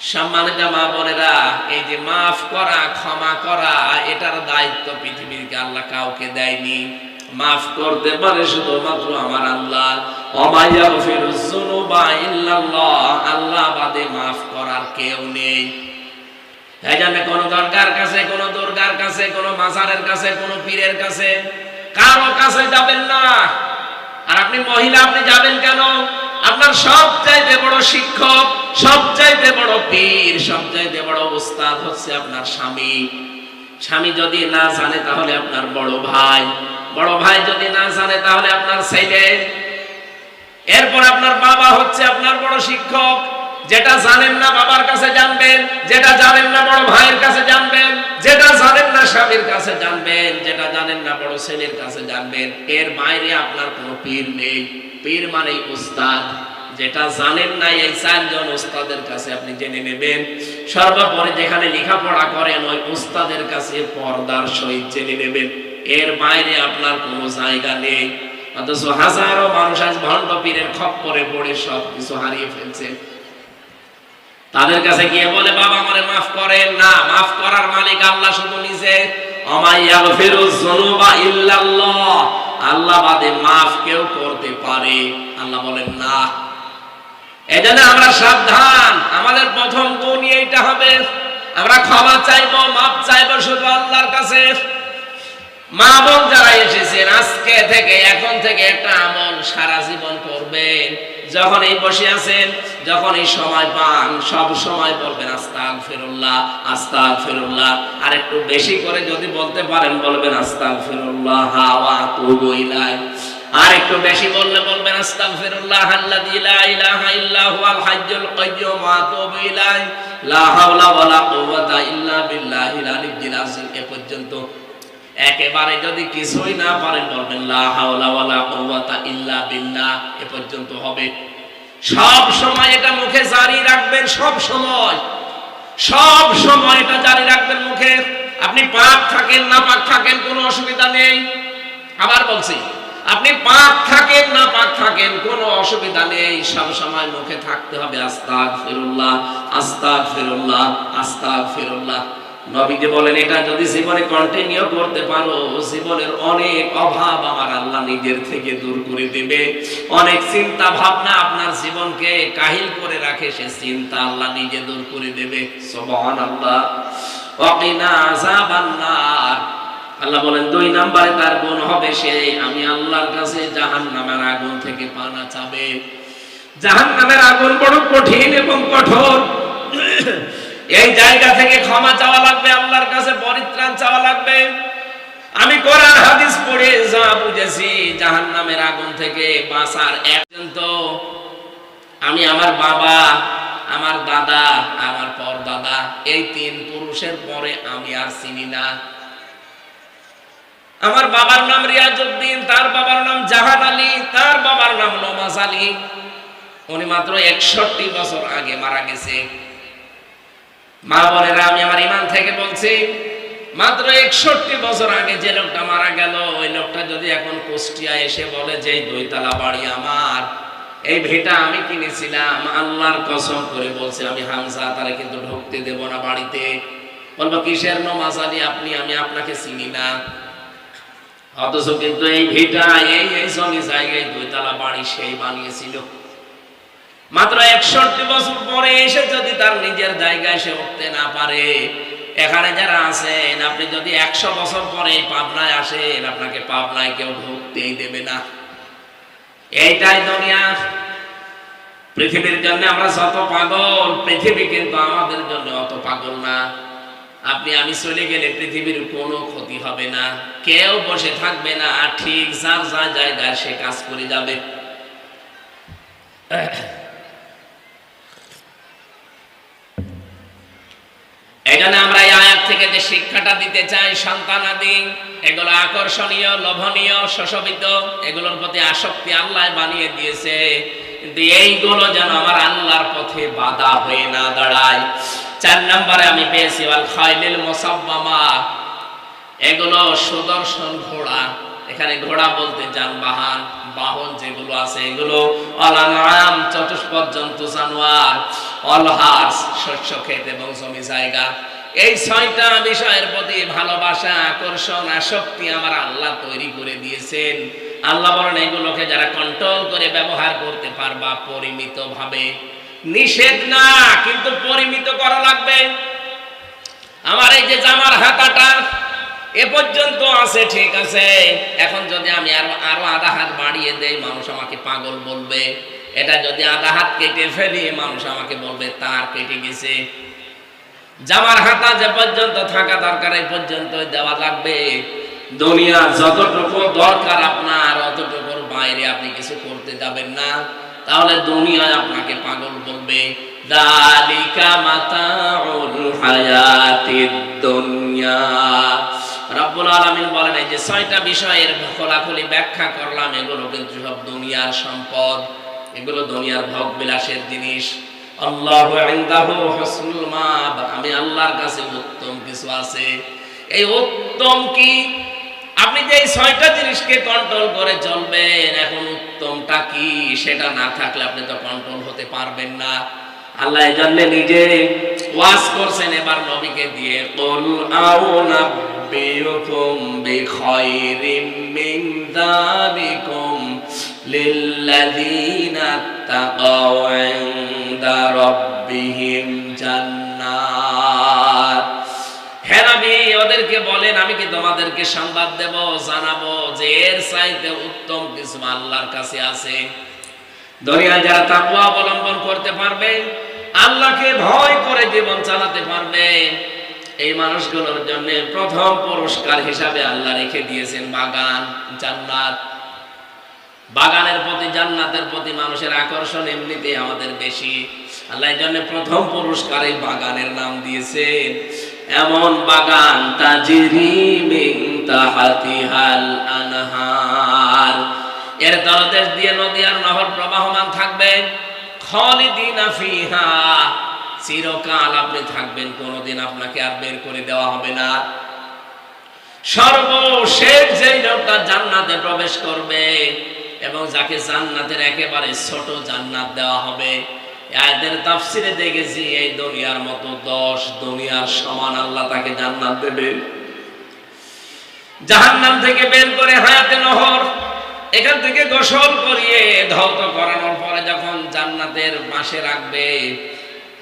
সম্মানিত মা বোনেরা, এই যে মাফ করা, ক্ষমা করা, এটার দায়িত্ব পৃথিবীর আল্লাহ কাউকে দেয়নি। মাফ করতে পারে শুধুমাত্র আমার আল্লাহ। আল্লাহ বাদে মাফ করার কেউ নেই। কোন দরকার কাছে, কোন দুর্গার কাছে, কোন মাজারের কাছে, কোন পীরের কাছে, কারও কাছে যাবেন না। আর আপনি মহিলা, আপনি যাবেন কেন? আপনার সবচাইতে বড় শিক্ষক সবচাইতে বড় পীর, সবচাইতে বড় উস্তাদ হচ্ছে আপনার স্বামী। স্বামী যদি না জানে তাহলে আপনার বড় ভাই। বড় ভাই যদি না জানে তাহলে আপনার ছেলে। এরপর আপনার বাবা হচ্ছে আপনার বড় শিক্ষক। যেটা জানেন না বাবার কাছে জানবেন, যেটা জানেন না বড় ভাইয়ের কাছে জানবেন, যেটা জানেন না স্বামীর কাছে জানবেন, যেটা জানেন না বড় ছেলের কাছে জানবেন। এর বাইরে আপনার কোনো পীর নেই। পীর মানে উস্তাদ। যেটা জানেন না এই চারজন উস্তাদের কাছে আপনি জেনে নেবেন। সর্বোপরি যেখানে লেখাপড়া করেন, ওই উস্তাদের কাছে পর্দার সহিত জেনে নেবেন। এর বাইরে আপনার কোনো জায়গা নেই। অথচ হাজারো মানুষ আজ ভণ্ড পীরের পড়ে সব কিছু হারিয়ে ফেলছে। তাদের কাছে গিয়ে বলে, বাবা মাফ করেন না, মাফ করার মালিক আল্লাহ শুধু নিজে। আল্লাহ বাদে মাফ কেউ করতে পারে। আল্লাহ বলেন, না। এজন্য আমরা সাবধান। আমাদের প্রথম গুণ এইটা হবে। আমরা ক্ষমা চাইব, মাফ চাইব শুধু আল্লাহর কাছে। মা বোন যারা এসেছেন, আজকে থেকে এখন থেকে একটা আমল সারা জীবন করবেন। যখন এই বসে আছেন যখন এই সময় পান, সব সময় বলবেন আস্তাক ফিরুল্লাহ আস্তাক ফিরুল্লাহ আর একটু বেশি করে যদি বলতে পারেন, বলবেন আস্তাক ফিরুল্লাহ হাওয়া ইলাই আর একটু বেশি বললে পর্যন্ত একেবারে যদি কিছুই না পারেন, বলবেন ইল্লা এ পর্যন্ত হবে। সব সময় এটা মুখে জারি রাখবেন, সব সময়। সব সময় এটা জারি রাখবেন মুখে। আপনি পাক থাকেন, না পাক থাকেন, কোনো অসুবিধা নেই। আবার বলছি, আপনি পাক থাকেন না পাক থাকেন, কোনো অসুবিধা নেই। সব সময় মুখে থাকতে হবে আস্তাক ফিরুল্লাহ আস্তাক ফিরুল্লাহ আস্তাক ফিরুল্লাহ নবীজি বলেন, এটা যদি জীবনে কন্টিনিউ করতে পারো, জীবনের অনেক অভাব আমার আল্লাহ নিজের থেকে দূর করে দেবে। অনেক চিন্তা ভাবনা আপনার জীবনকে কাহিল করে রাখে, সে চিন্তা আল্লাহ নিজে দূর করে দেবে। সুবহানাল্লাহ। ওয়াকিনা আযাবান্নার। আল্লাহ বলেন, দুই নাম্বারে তার গুণ হবে সে, আমি আল্লাহর কাছে জাহান নামের আগুন থেকে পানা চাবে জাহান নামের আগুন বড় কঠিন এবং কঠোর। এই জায়গা থেকে ক্ষমা চাওয়া লাগবে, আল্লাহর কাছে পরিত্রাণ চাওয়া লাগবে। আমি কোরআন, হাদিস পড়ে যা বুঝেছি জাহান নামের আগুন থেকে বাঁচার একজন তো আমি আমার বাবা, আমার দাদা, আমার পরদাদা, এই তিন পুরুষের পরে আমি আর চিনি না। আমার বাবার নাম রিয়াজউদ্দিন, তার বাবার নাম জাহান আলী, তার বাবার নাম নমাজ আলী। উনি মাত্র একষট্টি বছর আগে মারা গেছে। মা বোনেরা, আমি আমার ইমান থেকে বলছি, মাত্র একষট্টি বছর আগে যে লোকটা মারা গেল, ওই লোকটা যদি এখন কুষ্টিয়া এসে বলে যে দুইতলা বাড়ি আমার, এই ভিটা আমি কিনেছিলাম, আল্লাহর কসম করে বলছে, আমি হামজা তারা কিন্তু ঢুকতে দেব না বাড়িতে। বলব, কিসের নমাজ আলী আপনি? আমি আপনাকে চিনি না। অথচ কিন্তু এই ভিটা, এই এই জমি জায়গায় দুইতলা বাড়ি সেই বানিয়েছিল। মাত্র একষট্টি বছর পরে এসে যদি তার নিজের জায়গায় সে উঠতে না পারে, এখানে যারা আছেন, আপনি যদি একশো বছর পরে পাবনায় আসেন, আপনাকে পাবনায় কেউ ঢুকতেই দেবে না। এইটাই দুনিয়া। পৃথিবীর জন্য আমরা যত পাগল, পৃথিবী কিন্তু আমাদের জন্য অত পাগল না। আপনি, আমি চলে গেলে পৃথিবীর কোনো ক্ষতি হবে না। কেউ বসে থাকবে না ঠিক যার যা জায়গায় সে কাজ করে যাবে। এখানে আমরা থেকে শিক্ষাটা দিতে চাই এগুলো আকর্ষণীয়, লোভনীয় এগুলোর প্রতি আসক্তি বানিয়ে দিয়েছে। কিন্তু যেন আমার আল্লাহর পথে বাধা হয়ে না দাঁড়ায়। চার নম্বরে আমি পেয়েছি আল খাইলিল মোসাব্বামা। এগুলো সুদর্শন ঘোড়া। এখানে ঘোড়া বলতে যানবাহন, বাহন যেগুলো আছে, এগুলো অলানাম চতুষ্পদ জন্তু, জানোয়ার অলহাস শস্য ক্ষেত এবং জমি জায়গা। এই ছয়টা বিষয়ের প্রতি ভালোবাসা, আকর্ষণ, আসক্তি আমার আল্লাহ তৈরি করে দিয়েছেন। আল্লাহ বলেন, এগুলোকে যারা কন্ট্রোল করে, ব্যবহার করতে পারবা পরিমিত ভাবে নিষেধ না, কিন্তু পরিমিত করা লাগবে। আমার এই যে জামার হাতাটা, এ পর্যন্ত আছে, ঠিক আছে। এখন যদি আমি আরও আরও আধা হাত বাড়িয়ে দেই, মানুষ আমাকে পাগল বলবে। এটা যদি আধা হাত কেটে ফেলি, মানুষ আমাকে বলবে, তার কেটে গেছে। জামার হাতা যে পর্যন্ত থাকা দরকার, এই পর্যন্ত দেওয়া লাগবে। দুনিয়া যতটুকু দরকার আপনার, অতটুকুর বাইরে আপনি কিছু করতে যাবেন না। তাহলে দুনিয়ায় আপনাকে পাগল বলবে, দালিকা ব্যাখ্যা করলাম, এগুলো কিন্তু সব দুনিয়ার সম্পদ, এগুলো দুনিয়ার জিনিস। আমি আল্লাহর কাছে উত্তম কিছু আছে। এই উত্তম কি? আপনি যে ছয়টা জিনিসকে কন্ট্রোল করে চলবেন, এখন উত্তমটা কি? সেটা না থাকলে আপনি তো কন্ট্রোল হতে পারবেন না। আল্লাহ এই নিজে ওয়াজ করছেন, এবার নবীকে দিয়ে, কুল আউনাব্বিউকুম বিখাইরিম মিন যালিকুম লিল্লাযীনা তাকাও ইনদা নবী ওদেরকে বলেন, আমি কি তোমাদেরকে সংবাদ দেব, জানাব যে এর চাইতে উত্তম কিছু আল্লাহর কাছে আছে? দুনিয়ায় যারা তাকওয়া অবলম্বন করতে পারবে, আল্লাহকে ভয় করে জীবন চালাতে পারবে। এই মানুষগুলোর জন্য প্রথম পুরস্কার হিসাবে আল্লাহ রেখে দিয়েছেন বাগান, জান্নাত। বাগানের প্রতি, জান্নাতের প্রতি মানুষের আকর্ষণ এমনিতেই আমাদের বেশি। আল্লাহ এই জন্য প্রথম পুরস্কার এই বাগানের নাম দিয়েছেন। এমন বাগান তাজিরি মিন আনহার। এর তলদেশ দিয়ে নদী আর নহর প্রবাহমান থাকবে। খালিদিনা ফিহা। চিরকাল আপনি থাকবেন, কোনোদিন আপনাকে আর বের করে দেওয়া হবে না। সর্বশেষ যেই লোকটা জান্নাতে প্রবেশ করবে এবং যাকে জান্নাতের একেবারে ছোট জান্নাত দেওয়া হবে এদের তাফসিরে দেখেছি এই দুনিয়ার মতো দশ দুনিয়ার সমান আল্লাহ তাকে জান্নাত দেবে। জাহান্নাম থেকে বের করে হায়াতে নহর, এখান থেকে গোসল করিয়ে ধৌত করানোর পরে যখন জান্নাতের পাশে রাখবে,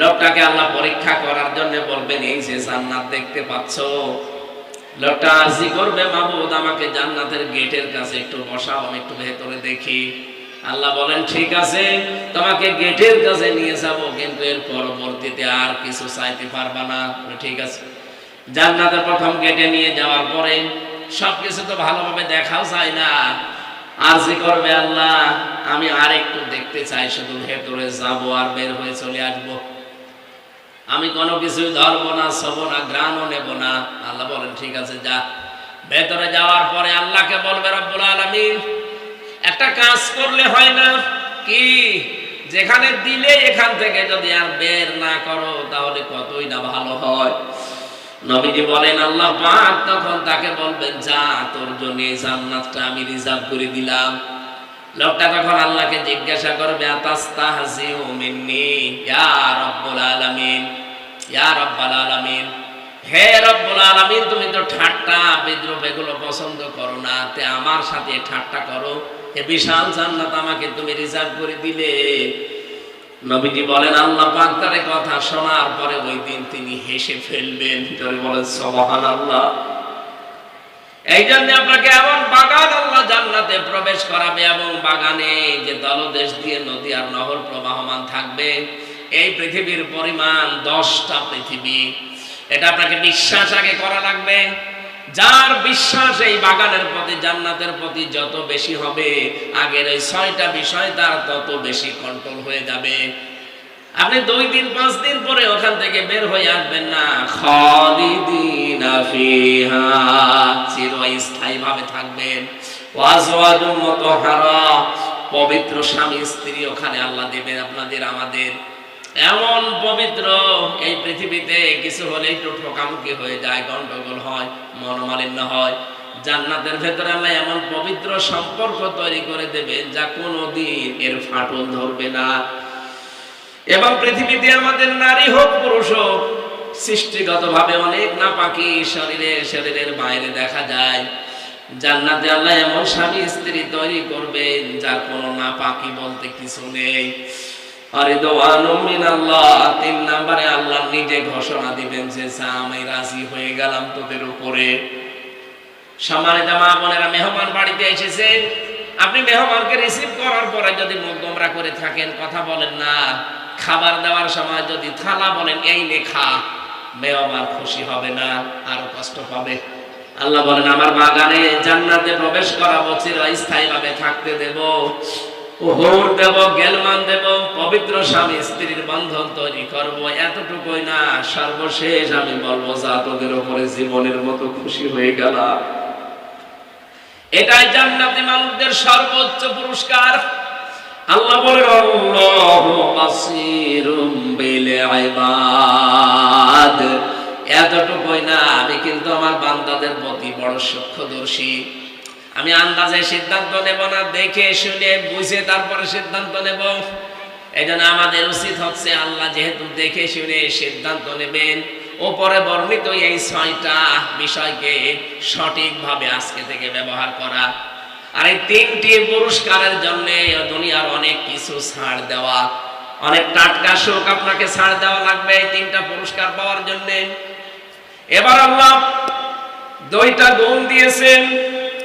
লোকটাকে আল্লাহ পরীক্ষা করার জন্য বলবেন, এই যে জান্নাত দেখতে পাচ্ছ, লোকটা আরজি করবে মাহবুদ আমাকে জান্নাতের গেটের কাছে একটু বসাও, আমি একটু ভেতরে দেখি। আল্লাহ বলেন, ঠিক আছে, তোমাকে গেটের কাছে নিয়ে যাব, কিন্তু এর পরবর্তীতে আর কিছু চাইতে পারবা না। ঠিক আছে। জান্নাতের প্রথম গেটে নিয়ে যাওয়ার পরে সবকিছু তো ভালোভাবে দেখাও যায় না। আরজি করবে আল্লাহ, আমি আর একটু দেখতে চাই, শুধু ভেতরে যাব আর বের হয়ে চলে আসব। আমি কোনো কিছু ধরবো না, সব না গ্রাণও নেব না। আল্লাহ বলেন, ঠিক আছে, যা। ভেতরে যাওয়ার পরে আল্লাহকে বলবে, রব্বুল আলামিন একটা কাজ করলে হয় না। কি? যেখানে দিলে এখান থেকে যদি আর বের না করো, তাহলে কতই না ভালো হয়। নবীজি বলেন, আল্লাহ পাক তখন তাকে বলবেন, যা তোর জন্য এই জান্নাতটা আমি রিজার্ভ করে দিলাম। লোকটা তখন আল্লাহকে জিজ্ঞাসা করবে, আতাস্তাহজিউ মিন্নি, ইয়া রব্বুল আলামিন, ইয়া রব্বাল আলামিন। হে রব্বুল আলামিন, তুমি তো ঠাট্টা বিদ্রুপ এগুলো পছন্দ করো না, তে আমার সাথে ঠাট্টা করো। এ বিশাল জান্নাত আমাকে তুমি রিজার্ভ করে দিলে। নবীজি বলেন, আল্লাহ পাক তার কথা শোনার পরে ওই দিন তিনি হেসে ফেলবেন ভিতরে বলেন, সুবহানাল্লাহ। এই জন্য আপনাকে এমন বাগান আল্লাহ জান্নাতে প্রবেশ করাবে এবং বাগানে যে দলদেশ দিয়ে নদী আর নহর প্রবাহমান থাকবে, এই পৃথিবীর পরিমাণ দশটা পৃথিবী। এটা আপনাকে বিশ্বাস আগে করা লাগবে। যার বিশ্বাস এই বাগানের প্রতি, জান্নাতের প্রতি যত বেশি হবে, আগের এই ছয়টা বিষয় তার তত বেশি কন্ট্রোল হয়ে যাবে। আপনি দুই দিন, পাঁচ দিন পরে ওখান থেকে বের হয়ে আসবেন না। খালিদিনা ফিহা চিরস্থায়ী ভাবে থাকবেন ওয়াজওয়াজুম মুতাহহারা পবিত্র স্বামী স্ত্রী ওখানে আল্লাহ দেবেন আপনাদের, আমাদের। এমন পবিত্র এই পৃথিবীতে কিছু হলে একটু ঠোকামুখি হয়ে যায়, গন্ডগোল হয়, মনোমালিন্য হয়। জান্নাতের ভেতরে আল্লাহ এমন পবিত্র সম্পর্ক তৈরি করে দেবে যা কোনোদিন এর ফাটল ধরবে না। এবং পৃথিবীতে আমাদের নারী হোক, পুরুষ হোক সৃষ্টিগত ভাবে অনেক না পাখি শরীরে, শরীরের বাইরে দেখা যায়। জান্নাতে আল্লাহ এমন স্বামী স্ত্রী তৈরি করবেন যার কোনো না পাখি বলতে কিছু নেই। আপনি মেহমানকে রিসিভ করার পরে যদি মুখ গোমরা করে থাকেন, কথা বলেন না। খাবার দেওয়ার সময় যদি থালা বলেন, এই নে খা। মেহমান খুশি হবে না, আরও কষ্ট পাবে। আল্লাহ বলেন, আমার বাগানে জান্নাতে প্রবেশ করাবো ভাবে থাকতে দেব। হোর দেব, গেলমান দেব, পবিত্র স্বামী, স্ত্রীর বন্ধন তৈরি করব। এতটুকুই না, সর্বশেষ আমি বলব যা তোদের উপরে জীবনের মতো খুশি হয়ে গেলাম। এটাই জান্নাতি মানুষদের সর্বোচ্চ পুরস্কার। আল্লাহ বলেন, আল্লাহু বাসীরুম বিল ইবাদ। এতটুকুই না, আমি কিন্তু আমার বান্দাদের প্রতি বড় সূক্ষ্মদর্শী আমি আন্দাজে সিদ্ধান্ত নেব না, দেখে শুনে বুঝে তারপরে সিদ্ধান্ত নেব। এই আমাদের উচিত হচ্ছে আল্লাহ যেহেতু দেখে শুনে সিদ্ধান্ত নেবেন, ওপরে বর্ণিত এই ছয়টা বিষয়কে সঠিকভাবে আজকে থেকে ব্যবহার করা। আর এই তিনটি পুরস্কারের জন্য দুনিয়ার অনেক কিছু ছাড় দেওয়া। অনেক টাটকা শোক আপনাকে ছাড় দেওয়া লাগবে এই তিনটা পুরস্কার পাওয়ার জন্য। এবার আল্লাহ দুইটা গুণ দিয়েছেন।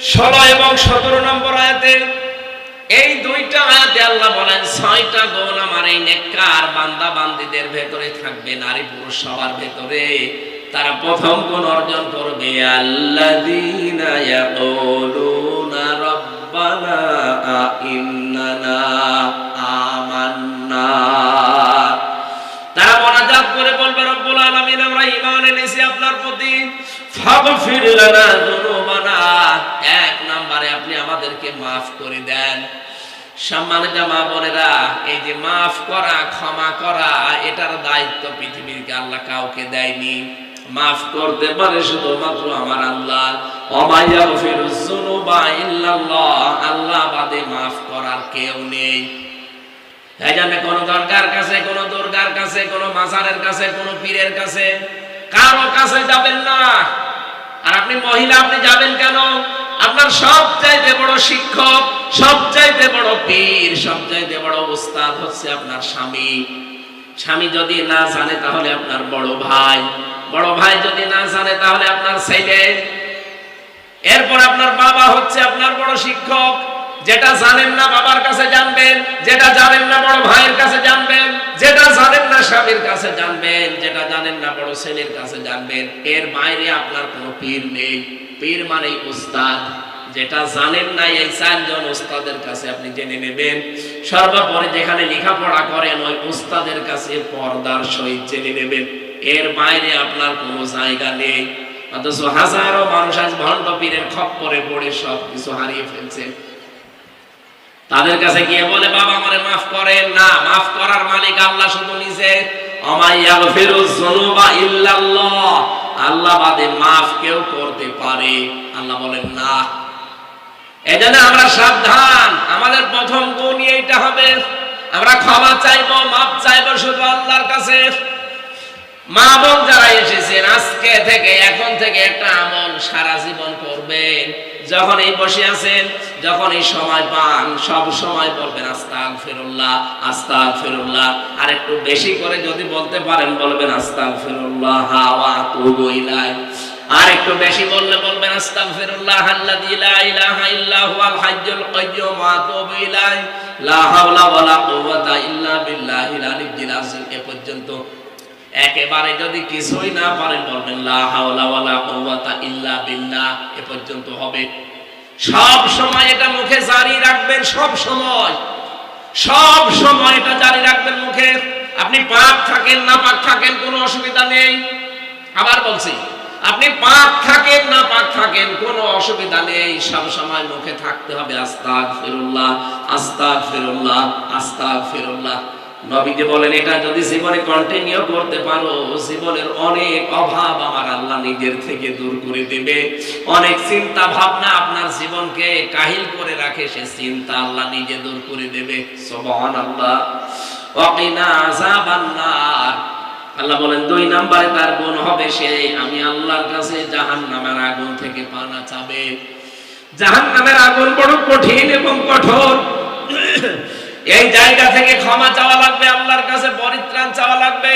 ষোলো এবং সতেরো নম্বর আয়াতে, এই দুইটা আয়াতে আল্লাহ বলেন, ছয়টা গুণ আমার এই নেককার বান্দা বান্দিদের ভেতরে থাকবে, নারী পুরুষ সবার ভেতরে। তারা প্রথম গুণ অর্জন করবে, আল্লাযীনা ইয়াকুলুনা আমান্না। তারা মোনাজাত করে বলবে, রব্বুল আলামিন, আমরা ঈমান এনেছি আপনার প্রতি। ফাগফির লানা যুনুবানা। এক নম্বরে আপনি আমাদেরকে maaf করে দেন। সম্মানিত মা বোনেরা, এই যে মাফ করা, ক্ষমা করা, এটার দায়িত্ব পৃথিবীর আল্লাহ কাউকে দেয়নি। মাফ করতে পারে শুধুমাত্র আমার আল্লাহ। অমাইয়া ফিরুজুনুবা ইল্লাল্লাহ, আল্লাহ বাদে মাফ করার কেউ নেই। এই জন্য কোনো দরগার কাছে, কোনো দুর্গার কাছে, কোনো মাজারের কাছে, কোনো পীরের কাছে, কারও কাছে যাবেন না। আর আপনি মহিলা, আপনি যাবেন কেন? আপনার সব চাইতে বড় শিক্ষক সব চাইতে বড় পীর সব চাইতে বড় হচ্ছে আপনার স্বামী। স্বামী যদি না জানে তাহলে আপনার বড় ভাই। বড় ভাই যদি না জানে তাহলে আপনার ছেলে। এরপর আপনার বাবা হচ্ছে আপনার বড় শিক্ষক। যেটা জানেন না বাবার কাছে জানবেন, যেটা জানেন না বড় ভাইয়ের কাছে জানবেন, যেটা জানেন না স্বামীর কাছে জানবেন, যেটা জানেন না বড় ছেলের কাছে জানবেন, এর বাইরে আপনার কোনো পীর নেই। পীর মানে উস্তাদ যেটা জানেন না এই চারজন উস্তাদের কাছে আপনি জেনে নেবেন। সর্বোপরি যেখানে লেখাপড়া করেন, ওই উস্তাদের কাছে পর্দার সহিত জেনে নেবেন। এর বাইরে আপনার কোনো জায়গা নেই। অথচ হাজারো মানুষ আজ ভণ্ড পীরের খপ্পরে পড়ে সব কিছু হারিয়ে ফেলছে। তাদের কাছে গিয়ে বলে, বাবা, আমারে মাফ করেন না, মাফ করার মালিক আল্লাহ শুধু নিজে। আল্লাহ বাদে মাফ কেউ করতে পারে। আল্লাহ বলেন, না। এজন্য আমরা সাবধান। আমাদের প্রথম গুণ এইটা হবে। আমরা ক্ষমা চাইব, মাফ চাইব শুধু আল্লাহর কাছে। মা বোন যারা এসেছেন, আজকে থেকে, এখন থেকে একটা আমল সারা জীবন করবেন। যখন এই বসে আছেন যখন এই সময় পান, সব সময় বলবেন আস্তাক ফিরুল্লাহ আস্তাক ফিরুল্লাহ আর একটু বেশি করে যদি বলতে পারেন, বলবেন আস্তাক ফিরুল্লাহ হাওয়া তুবু ইলাই আর একটু বেশি বললে বলবেন, আস্তাগফিরুল্লাহ আল্লাযী লা ইলাহা ইল্লা হুয়াল হাইয়্যুল কাইয়্যুম ওয়া আতুবু ইলাইহি। লা হাওলা ওয়ালা কুওয়াতা ইল্লা বিল্লাহিল আলিয়্যিল আযীম এ পর্যন্ত একেবারে যদি কিছুই না পারেন বলবেন ইল্লা এ পর্যন্ত হবে। সব সময় এটা মুখে জারি রাখবেন, সব সময়। সব সময় এটা জারি রাখবেন মুখে। আপনি পাক থাকেন, না পাক থাকেন, কোনো অসুবিধা নেই। আবার বলছি, আপনি পাক থাকেন, না পাক থাকেন, কোনো অসুবিধা নেই। সব সময় মুখে থাকতে হবে আস্তাক ফিরুল্লাহ আস্তাক নবীজি বলেন, এটা যদি জীবনে কন্টিনিউ করতে পারো, জীবনের অনেক অভাব আমার আল্লাহ নিজের থেকে দূর করে দেবে। অনেক চিন্তা ভাবনা আপনার জীবনকে কাহিল করে রাখে, সে চিন্তা আল্লাহ নিজে দূর করে দেবে। সুবহানাল্লাহ। ওয়াকিনা আযাবান্নার। আল্লাহ বলেন, দুই নম্বরে তার গুণ হবে সে আমি আল্লাহর কাছে জাহান্নামের আগুন থেকে পানা চাবে। জাহান্নামের আগুন বড় কঠিন এবং কঠোর। এই জায়গা থেকে ক্ষমা চাওয়া লাগবে, আল্লাহর কাছে পরিত্রাণ চাওয়া লাগবে।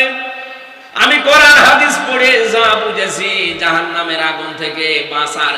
আমি কোরআন, হাদিস পড়ে যা বুঝেছি, জাহান্নামের আগুন থেকে বাঁচার